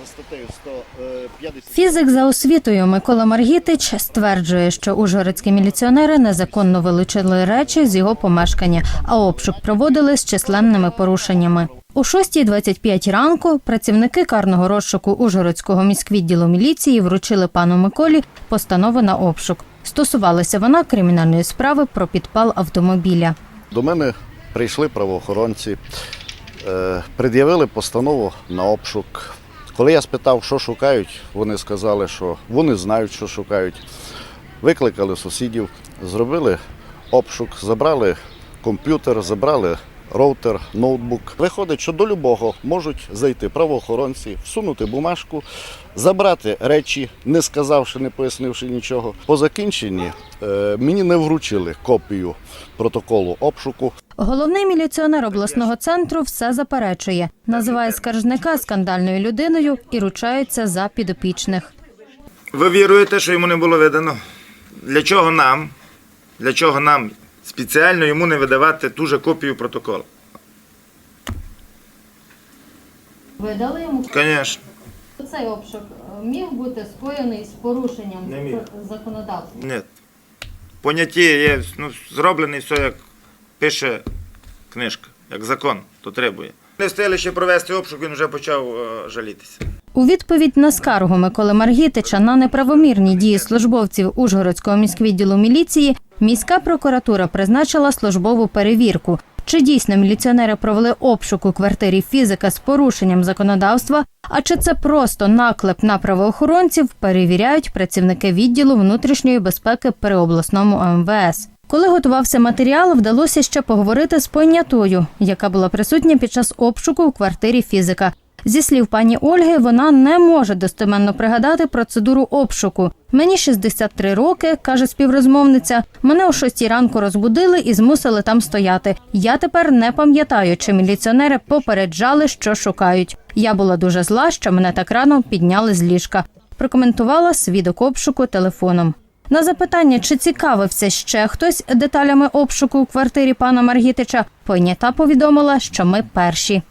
за статтею 150. Фізик за освітою Микола Маргітич стверджує, що ужгородські міліціонери незаконно вилучили речі з його помешкання, а обшук проводили з численними порушеннями. У 6.25 ранку працівники карного розшуку Ужгородського міськвідділу міліції вручили пану Миколі постанову на обшук. Стосувалася вона кримінальної справи про підпал автомобіля. До мене прийшли правоохоронці, е, пред'явили постанову на обшук. Коли я спитав, що шукають, вони сказали, що вони знають, що шукають. Викликали сусідів, зробили обшук, забрали комп'ютер, забрали роутер, ноутбук. Виходить, що до любого можуть зайти правоохоронці, всунути бумажку, забрати речі, не сказавши, не пояснивши нічого. По закінченні е, мені не вручили копію протоколу обшуку. Головний міліціонер обласного центру все заперечує, називає скаржника скандальною людиною і ручається за підопічних. Ви віруєте, що йому не було видано? Для чого нам? Для чого нам спеціально йому не видавати ту же копію протоколу? Ви дали йому Звісно. цей обшук міг бути скоєний з порушенням Не міг. законодавства. Ні. Поняття є ну, зроблене все, як пише книжка, як закон, то требує. Не встигли ще провести обшук, він вже почав е, жалітися. У відповідь на скаргу Миколи Маргітича на неправомірні дії службовців Ужгородського міськвідділу міліції міська прокуратура призначила службову перевірку. Чи дійсно міліціонери провели обшук у квартирі фізика з порушенням законодавства, а чи це просто наклеп на правоохоронців, перевіряють працівники відділу внутрішньої безпеки при обласному МВС. Коли готувався матеріал, вдалося ще поговорити з понятою, яка була присутня під час обшуку у квартирі фізика. Зі слів пані Ольги, вона не може достеменно пригадати процедуру обшуку. Мені 63 роки, каже співрозмовниця. Мене о 6 ранку розбудили і змусили там стояти. Я тепер не пам'ятаю, чи міліціонери попереджали, що шукають. Я була дуже зла, що мене так рано підняли з ліжка. Прокоментувала свідок обшуку телефоном. На запитання, чи цікавився ще хтось деталями обшуку у квартирі пана Маргітича, понята повідомила, що ми перші.